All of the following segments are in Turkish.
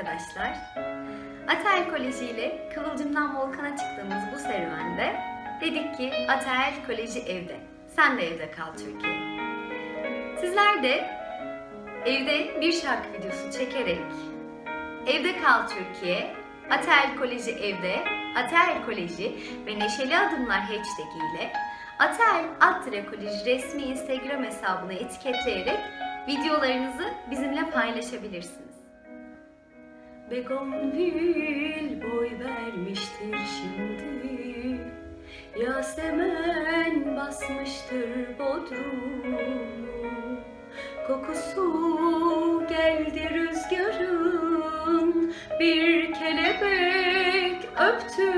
arkadaşlar. Atael Koleji ile Kıvılcımdan Volkan'a çıktığımız bu serüvende dedik ki Atael Koleji evde. Sen de evde kal Türkiye. Sizler de evde bir şarkı videosu çekerek Evde Kal Türkiye, Atael Koleji Evde, Atael Koleji ve Neşeli Adımlar hashtag ile Atael Attre Koleji resmi Instagram hesabını etiketleyerek videolarınızı bizimle paylaşabilirsiniz. Begonvil boy vermiştir şimdi. Yasemen basmıştır Bodrum'u Kokusu geldi rüzgarın. Bir kelebek öptü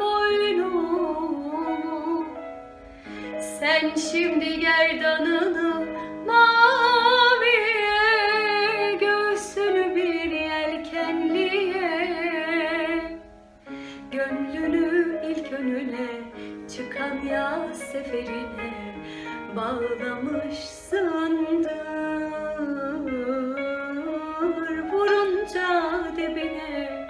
boynumu Sen şimdi gerdanını yaz seferine bağlamışsındır Vurunca dibine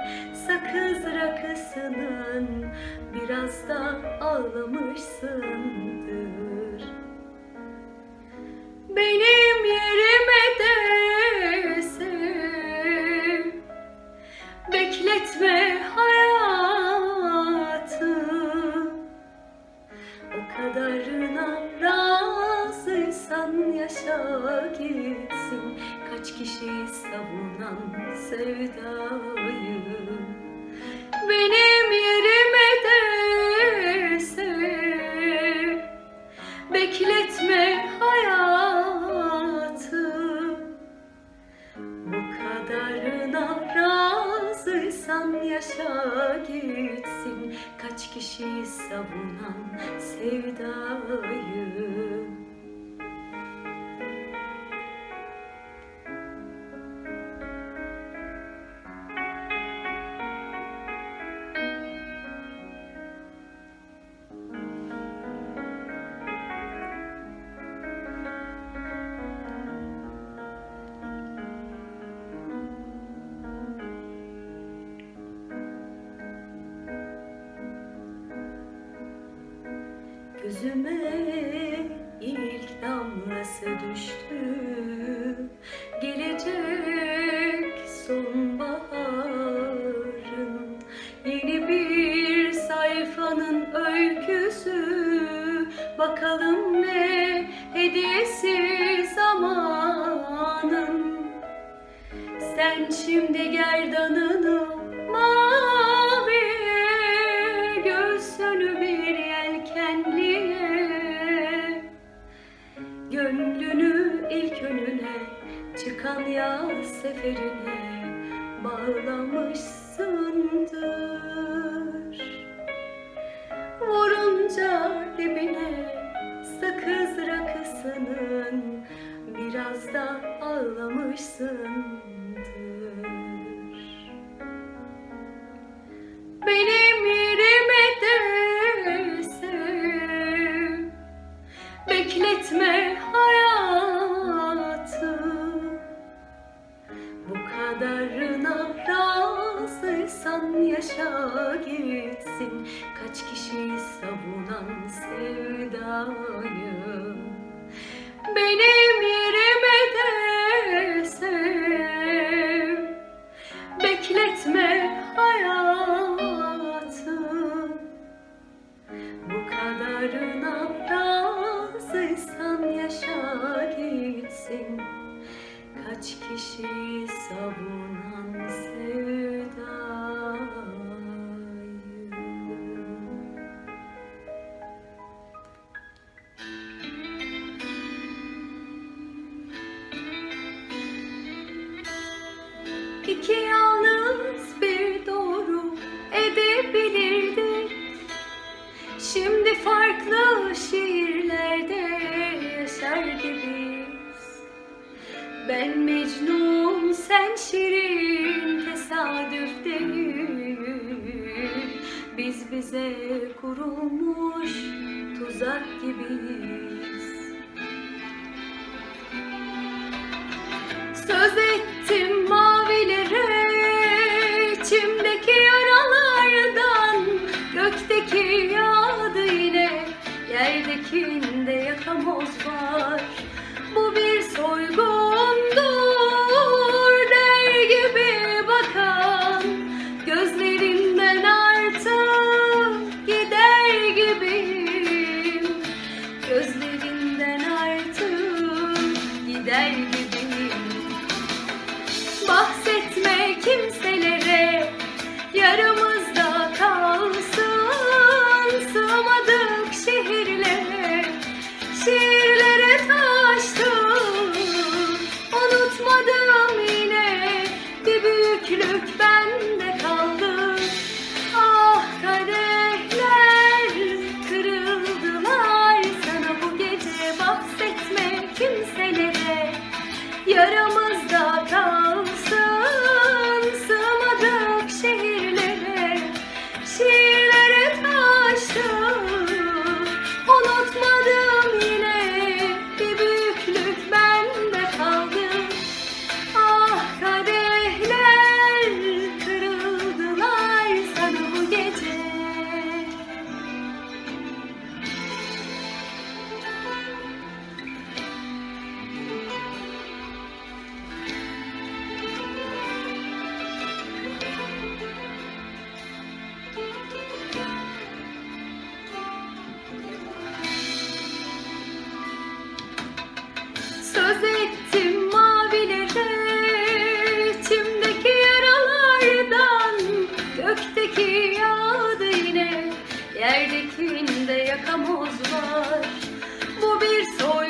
sakız rakısının biraz da ağlamışsındır Benim sevdayı Benim yerime değse Bekletme hayatı. Bu kadarına razıysan yaşa gitsin. Kaç kişi savunan sevdayı Gözüme ilk damlası düştü. Gelecek sonbaharın Yeni bir sayfanın öyküsü. Bakalım ne hediyesi zamanın. Sen şimdi gerdanını yaz seferine Bağlamışsındır Vurunca dibine sakız rakısının Biraz da ağlamışsındır kadarına razıysan yaşa gitsin. Kaç kişi savunan sevdayı Benim yerime değse Bekletme hayatı. Bu kadarına razıysan yaşa gitsin Kaç kişi savunan sevdayı? İki yalnız bir doğru edebilirdik Şimdi farklı şehirlerde yaşar gibiyiz ben Mecnun, sen Şirin, tesadüf değil Biz bize kurulmuş tuzak gibiyiz. Söz ettim mavilere, içimdeki yaralardan. Gökteki yağdı yine, yerdekinde yakamoz var aramız Bu bir soy.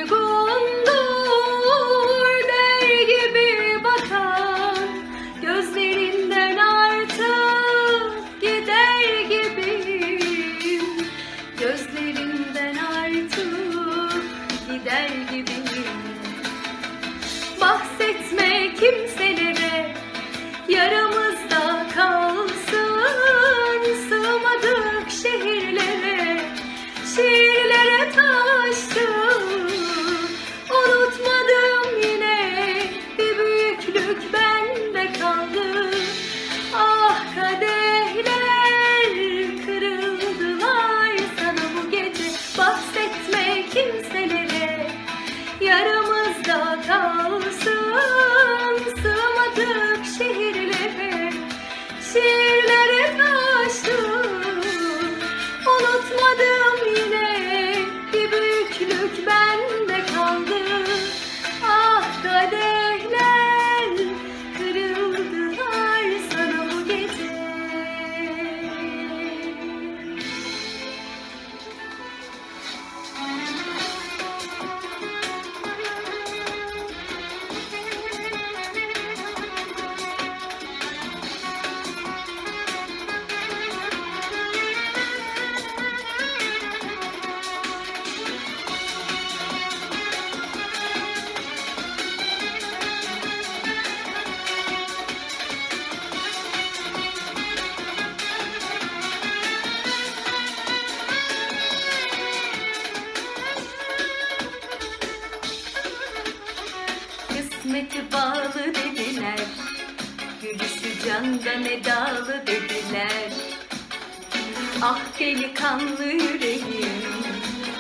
vefalı dediler. Gülüşü candan edalı dediler. Ah delikanlı yüreğim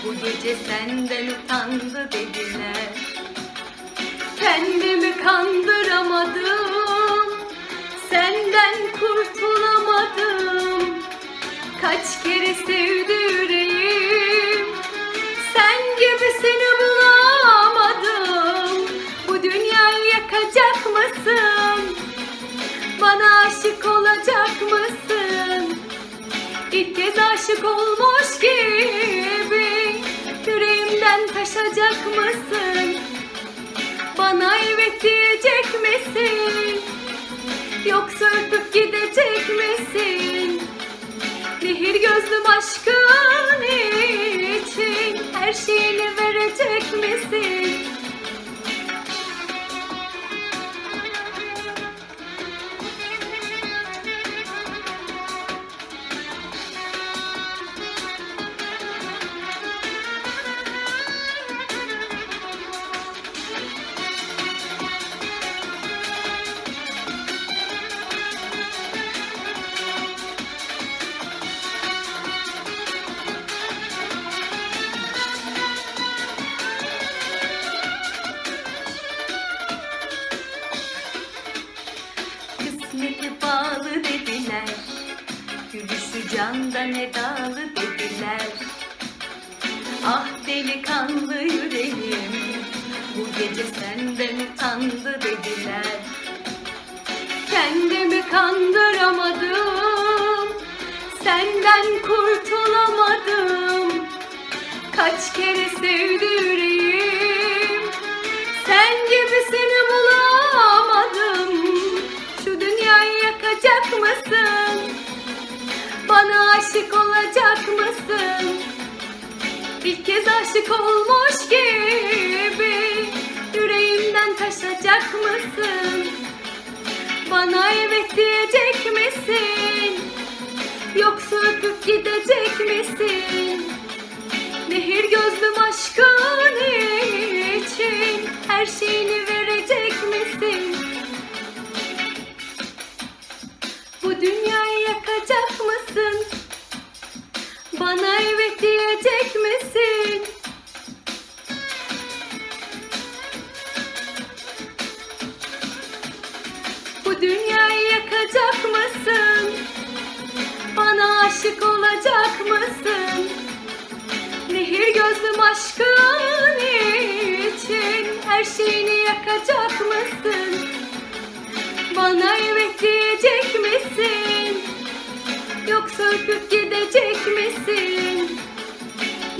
Bu gece senden utandı dediler. Kendimi kandıramadım Senden kurtulamadım. Kaç kere sevdim bana evet diyecek misin? Yoksa öpüp gidecek misin? Nehir gözlüm aşk kısmeti bağlı dediler. Gülüşü candan edalı dediler. Ah delikanlı yüreğim Bu gece senden utandı dediler. Kendimi kandıramadım Senden kurtulamadım. Kaç kere sevdi yüreğim Sen gibisin mısın? Bana aşık olacak mısın? İlk kez aşık olmuş gibi Yüreğimden taşacak mısın? Bana evet diyecek misin? Yoksa öpüp gidecek misin? Nehir gözlüm aşkın için Her şeyini mısın? Bana evet diyecek misin? Bu dünyayı yakacak mısın? Bana aşık olacak mısın? Nehir gözlüm aşkın için Her şeyini yakacak mısın? Bana evet diyecek misin? Yoksa öpüp gidecek misin?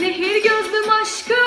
Nehir gözlüm aşkın